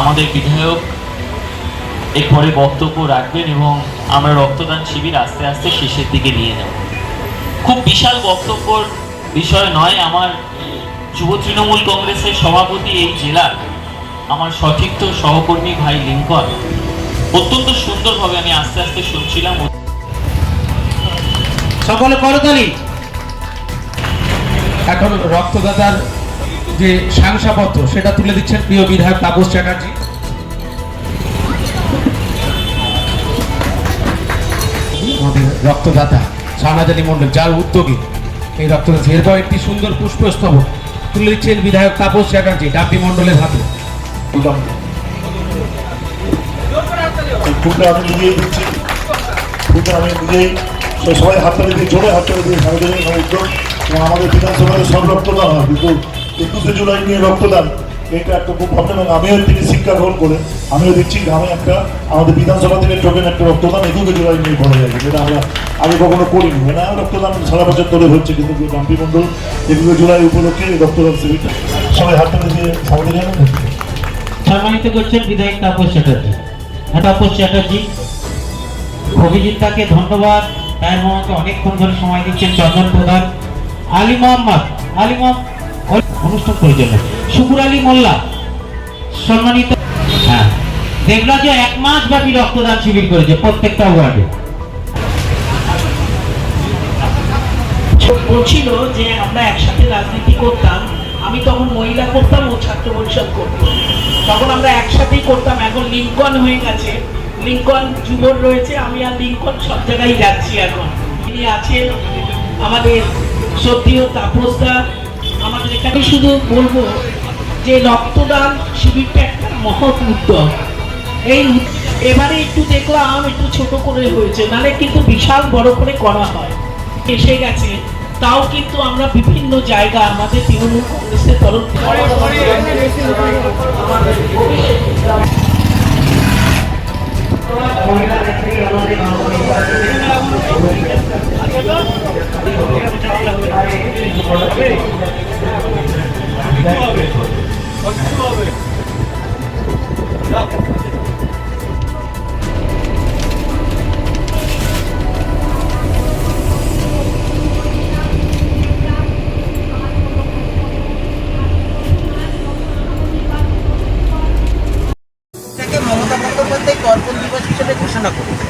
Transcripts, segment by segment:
আমাদের বিধায়ক এরপরে বক্তব্য রাখবেন এবং আমরা রক্তদান শিবির আস্তে আস্তে শেষের দিকে নিয়ে যাব খুব বিশাল বক্তব্যর বিষয় নয়, আমার যুব তৃণমূল কংগ্রেসের সভাপতি এই জেলার আমার সতীর্থ সহকর্মী ভাই লিঙ্কন। অত্যন্ত সুন্দরভাবে আমি আস্তে আস্তে শুনছিলাম। সকলে করতালি এখন রক্তদাতার যে শংসাপত্র সেটা তুলে দিচ্ছেন প্রিয় বিধায়ক তাপস চ্যাটার্জি। রক্তদাতা শাহনাজ আলী মন্ডল যার উদ্যোগে এই রক্তদাতা এরপর একটি সুন্দর পুষ্পস্তবক তুলে দিচ্ছেন বিধায়ক তাপস চ্যাটার্জি, ডাব্বি মন্ডলের হাতে। সবাই হাততালি দিয়ে, জোরে হাততালি দিয়ে সার্বজনীন উদ্যোগ। এবং আমাদের বিধানসভায় সব রক্তদান হয় কিন্তু একুশে জুলাই নিয়ে রক্তদান, এটা একটা খুব ভাবনা এবং আমিও থেকে শিক্ষা গ্রহণ করে, আমিও দিচ্ছি গ্রামে একটা, আমাদের বিধানসভা থেকে টোকেন একটা রক্তদান একুশে জুলাই নিয়ে করা যায়, যেটা আমরা আগে কখনো করিনি। মানে রক্তদান সারা বছর ধরে হচ্ছে, কিন্তু গান্ধী মণ্ডল একুশে জুলাই উপলক্ষে এই রক্তদান শিবিরটা সবাই হাততালি দিয়ে সার্বজনীন সম্মানিত করছেন বিধায়ক তাপস চ্যাটার্জি। হ্যাঁ তাপস চ্যাটার্জি, অভিজিৎ তাকে ধন্যবাদ। তাই আমাকে অনেকক্ষণ ধরে সময় দিচ্ছেন চন্দন প্রধান। আলী মোহাম্মদ আলী মোহাম্মদ। অনুষ্ঠান পরিচালক শুকুর আলী মোল্লা, সম্মানিত হ্যাঁ। দেখলাম যে এক মাস ব্যাপী রক্তদান শিবির করেছে প্রত্যেকটা ওয়ার্ডে। বলছিল যে আমরা একসাথে রাজনীতি করতাম, আমি তখন মহিলা করতাম ও ছাত্র পরিষদ করতাম তখন আমরা একসাথেই করতাম, এখন লিঙ্কন হয়ে গেছে। লিঙ্কন যুবর রয়েছে, আমি আর লিঙ্কন সব জায়গায় যাচ্ছি এখন। তিনি আছেন আমাদের সত্যিও তাপসদা আমাদের এখানে শুধু বলব যে রক্তদান শিবিরটা একটা মহৎ উদ্যোগ। এই এবারে একটু দেখলাম একটু ছোট করে হয়েছে নালে কিন্তু বিশাল বড় করে করা হয়। এসে গেছে। তাও কিন্তু আমরা বিভিন্ন জায়গা আমাদের তৃণমূল কংগ্রেসের তরফ থেকে বন্দ্যোপাধ্যায় দিবস হিসেবে ঘোষণা করেছে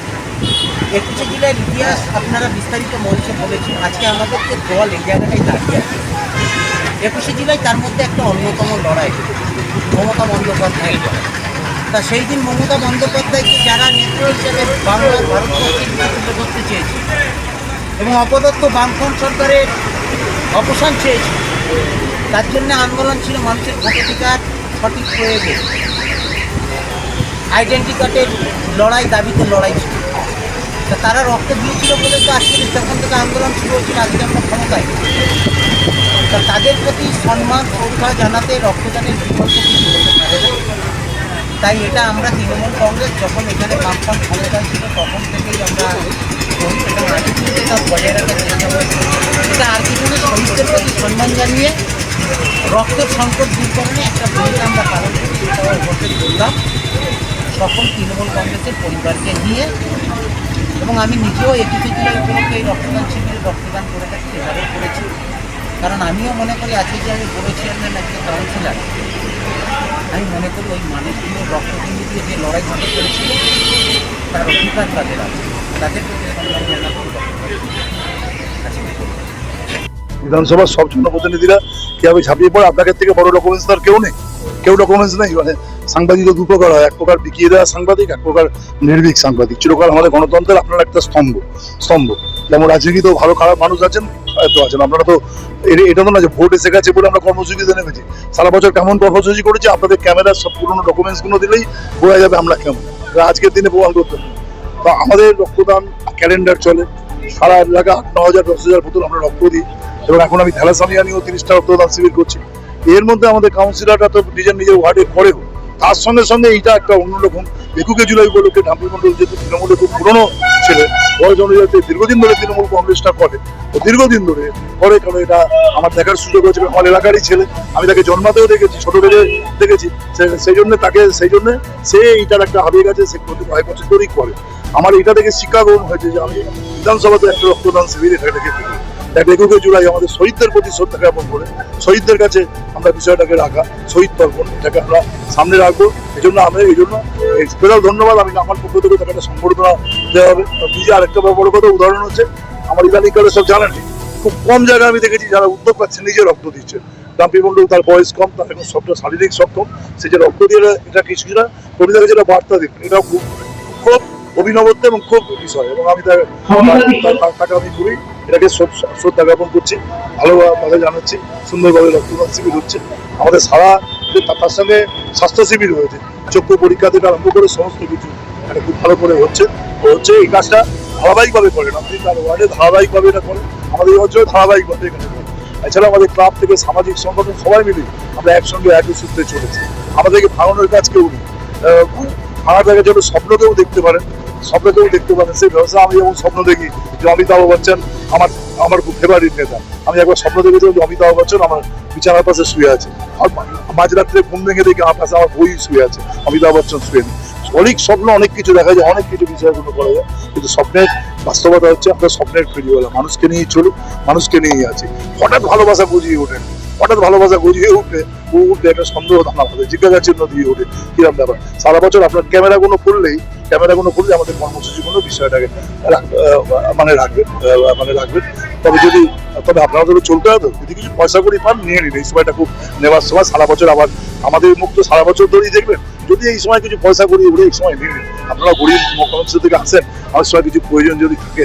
একুশে জেলার ইতিহাস আপনারা বিস্তারিত মঞ্চে বলেছেন, আজকে আমাদেরকে দল এই জায়গাটায় দাঁড়িয়ে আছে। একুশে জেলায় তার মধ্যে একটা অন্যতম লড়াই, মমতা বন্দ্যোপাধ্যায়ের। তা সেই দিন মমতা বন্দ্যোপাধ্যায়কে যারা নেত্রী হিসেবে বাংলার ভারতবর্ষের ধরতে চেয়েছে এবং অপদত্ত বামফ্রন্ট সরকারের অবসান চেয়েছে, তার জন্য আন্দোলন ছিল মানুষের ভোটাধিকার সঠিক প্রয়োগে। আইডেন্টি কার্ডের লড়াই দাবিতে লড়াই ছিল। তা তারা রক্ত দিয়েছিল বলে তো আজকে তখন থেকে আন্দোলন শুরু হয়েছিল, আজকে আমরা ক্ষমতায়। তা তাদের প্রতি সম্মান, শ্রদ্ধা জানাতে রক্তদানের বিকল্প কিছু হতে পারে। তাই এটা আমরা তৃণমূল কংগ্রেস যখন এখানে বামফ্রন্ট ক্ষমতায় ছিল, তখন থেকেই আমরা করেছি আর কিছু না শহীদদের প্রতি সম্মান জানিয়ে রক্তের সংকট দূর দূরকরণে একটা ভূমিকা আমরা পালন করি সেটা ভোটে বললাম সকল তৃণমূল কংগ্রেসের পরিবারকে নিয়ে এবং আমি নিজেও একুশে জুলাই উপলক্ষে এই রক্তদান শিবিরে রক্তদান করে থাকি, সেভাবে করেছি। কারণ আমিও মনে করি আজকে যে আমি বড় চেয়ারম্যান একজন কাউন্সিলার, আমি মনে করি ওই মানুষগুলো রক্তবিন্দু দিয়ে যে লড়াই ঝাঁপে করেছিল তার অধিকার তাদের আছে। তাদের প্রতি করি। বিধানসভার সব জনপ্রতিনিধিরা কীভাবে ঝাঁপিয়ে পড়ে? আপনাদের থেকে বড় ডকুমেন্টস তার কেউ নেই। কেউ ডকুমেন্টস নেই মানে সাংবাদিক দু প্রকার হয়, এক প্রকার বিকিয়ে দেওয়া সাংবাদিক, এক প্রকার নির্ভীক সাংবাদিক। চিরকাল আমাদের গণতন্ত্রের আপনার একটা স্তম্ভ স্তম্ভ। যেমন রাজনীতিতেও ভালো, খারাপ মানুষ আছেন হয়তো আছেন। আপনারা তো এটা তো না যে ভোট এসে গেছে বলে আমরা কর্মসূচিতে নেমেছি। সারা বছর কেমন কর্মসূচি করেছি, আপনাদের ক্যামেরার সব পুরোনো ডকুমেন্টসগুলো দিলেই বোঝা যাবে আমরা কেমন। আজকের দিনে প্রমাণ করতে। তো আমাদের রক্তদান ক্যালেন্ডার চলে। সারা এলাকা আট, ন হাজার, দশ হাজার বোতল আমরা রক্ত দিই। এবং এখন আমি থ্যালাসামিয়া নিয়েও তিরিশটা রক্তদান শিবির করছি। এর মধ্যে আমাদের কাউন্সিলররা তো নিজের নিজের ওয়ার্ডে করেও তার সঙ্গে সঙ্গে এইটা একটা অন্যরকম একুশে জুলাই উপলক্ষে ঢাম্পি মন্ডল যেহেতু তৃণমূলে খুব পুরনো ছেলে বয়স অনুযায়ী দীর্ঘদিন ধরে তৃণমূল কংগ্রেসটা করে, ও দীর্ঘদিন ধরে করে কারণ এটা আমার দেখার সুযোগ হয়েছে আমার এলাকারই ছেলে, আমি তাকে জন্মাতেও দেখেছি, ছোট থেকে দেখেছি সেই জন্য তাকে, সেই জন্য সে এইটার একটা আবেগ গেছে সে প্রতি কয়েক বছর ধরেই করে। আমার এটা থেকে শিক্ষা গ্রহণ হয়েছে যে আমি বিধানসভাতে একটা রক্তদান শিবির এটাকে দেখে এক একুশে জুলাই আমাদের শহীদদের প্রতি শ্রদ্ধা জ্ঞাপন করে শহীদদের কাছে আমরা বিষয়টাকে রাখা শহীদ তর্পণ এটাকে আমরা সামনে রাখব। এই জন্য আমরা এই জন্য স্পেশাল ধন্যবাদ। আমি আমার পক্ষ থেকে তাকে একটা সম্বর্ধনা দেওয়া হবে। নিজে আরেকটা বড় কথা উদাহরণ হচ্ছে আমার ইদানিকালে সব জানেনি খুব কম জায়গায় আমি দেখেছি যারা উদ্যোগ পাচ্ছে নিজে রক্ত দিচ্ছে। ডাম্পি মন্ডল তার বয়স কম তার এখন সবটা শারীরিক সক্ষম সে যে রক্ত দিয়ে এটা কিছুটা কবিতাকে যেটা বার্তা দিন এটাও খুব খুব অভিনবত্ব এবং খুব বিষয়। এবং আমি তার তাকে আমি খুবই এটাকে শ্রদ্ধা জ্ঞাপন করছি, ভালোভাবে জানাচ্ছি, সুন্দরভাবে রক্তদান শিবির হচ্ছে। আমাদের সারা তার- সঙ্গে স্বাস্থ্য শিবির হয়েছে চক্ষু পরীক্ষা থেকে আরম্ভ করে সমস্ত কিছু এটা খুব ভালো করে হচ্ছে। ও হচ্ছে এই কাজটা ধারাবাহিকভাবে করেন আপনি তার ওয়ার্ডে ধারাবাহিকভাবে এটা করেন। আমাদের এই অঞ্চলে ধারাবাহিকভাবে এখানে করেন। এছাড়া আমাদের ক্লাব থেকে সামাজিক সংগঠন সবাই মিলে আমরা একসঙ্গে একই সূত্রে চলেছি। আমাদেরকে ভাঙানোর কাজ কেউ নেই। ভাঙাটাকে যেন স্বপ্ন কেউ দেখতে পারেন। স্বপ্ন কেউ দেখতে পারেন সেই ব্যবসা আমি যেমন স্বপ্ন দেখি যে অমিতাভ বচ্চন আমার আমার ফেভারিট নেতা। আমি একবার স্বপ্ন দেখেছিলাম যে অমিতাভ বচ্চন আমার বিছানার পাশে শুয়ে আছে। আর মাঝরাত্রে ঘুম ভেঙে দেখি আমার পাশে আমার বই শুয়ে আছে, অমিতাভ বচ্চন শুয়ে অনেক স্বপ্ন, অনেক কিছু দেখা যায়, অনেক কিছু বিষয়গুলো করা যায়, কিন্তু স্বপ্নের বাস্তবতা হচ্ছে আমরা স্বপ্নের ফেরিওয়ালা। মানুষকে নিয়েই চলুক, মানুষকে নিয়েই আছে। হঠাৎ ভালোবাসা বুঝিয়ে ওঠেন হঠাৎ ভালোবাসা বুঝিয়ে উঠলে ও উঠলে একটা সন্দেহ দানা হবে জিজ্ঞাসা চিহ্ন দিয়ে ওঠে। কিরম ব্যাপার? সারা বছর আপনার ক্যামেরা কোনো খুললেই ক্যামেরা কোনো করলে আমাদের কর্মসূচি কোনো বিষয়টাকে মানে রাখবেন মানে রাখবেন। তবে যদি, তবে আপনাদেরও চলতে হবে, যদি কিছু পয়সা করি পান, নিয়ে নিন। এই সময়টা খুব নেওয়ার সময়, সারা বছর আবার আমাদের মুখ তো সারা বছর ধরেই দেখবেন। যদি এই সময় কিছু পয়সা করি উড়ে এই সময় নিয়ে নিন। আপনারা গরিব মুখ্যমন্ত্রী থেকে আসেন আমার সময় কিছু প্রয়োজন যদি থাকে।